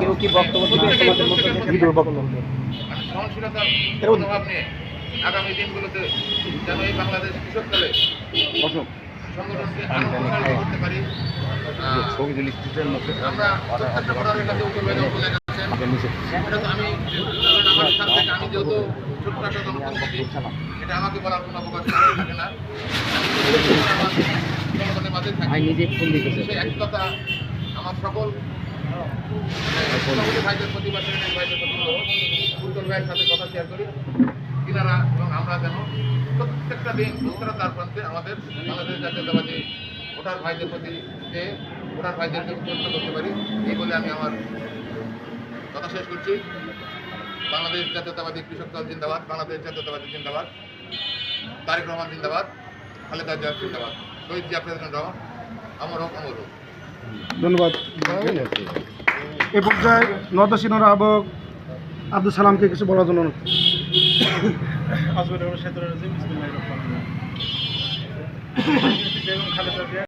কেউ কি বক্তব্য দিবে আগামী দিনগুলোতে যেন এই বাংলাদেশ কৃষক দলে সংগঠনকে করতে পারি। আমরা আমি আমি যেহেতু ছোট্ট একটা জনপ্রতিনিধি এটা আমাকে বলার কোনো অবকাশ থাকে না। জনগণের মাঝে থাকি। সেই একই কথা আমার সকল ভাইদের প্রতি বা সেক্রেটারি ভাইদের প্রতি উজ্জ্বল সাথে কথা শেয়ার করি। তিনারা এবং আমরা যেন প্রত্যেকটা দিন উত্তরা তার আমাদের বাংলাদেশ জাতীয়তাবাদী ভোটার ভাইদের প্রতি যে ভোটার ভাইদেরকে করতে পারি, এই বলে আমি আমার কথা শেষ করছি। বাংলাদেশ জাতীয়তাবাদী কৃষক দল জিন্দাবাদ, বাংলাদেশ জাতীয়তাবাদী জিন্দাবাদ, তারেক রহমান জিন্দাবাদ, খালেদা জিয়া জিন্দাবাদ। শহীদ জিয়া প্রেসিডেন্ট রহমান, আমর হোক অমর হোক। ধন্যবাদ। এ পর্যায়ে নদাসীনর আহ্বক আব্দুল সালামকে কিছু বলার জন্য বেগম খালেদা জিয়া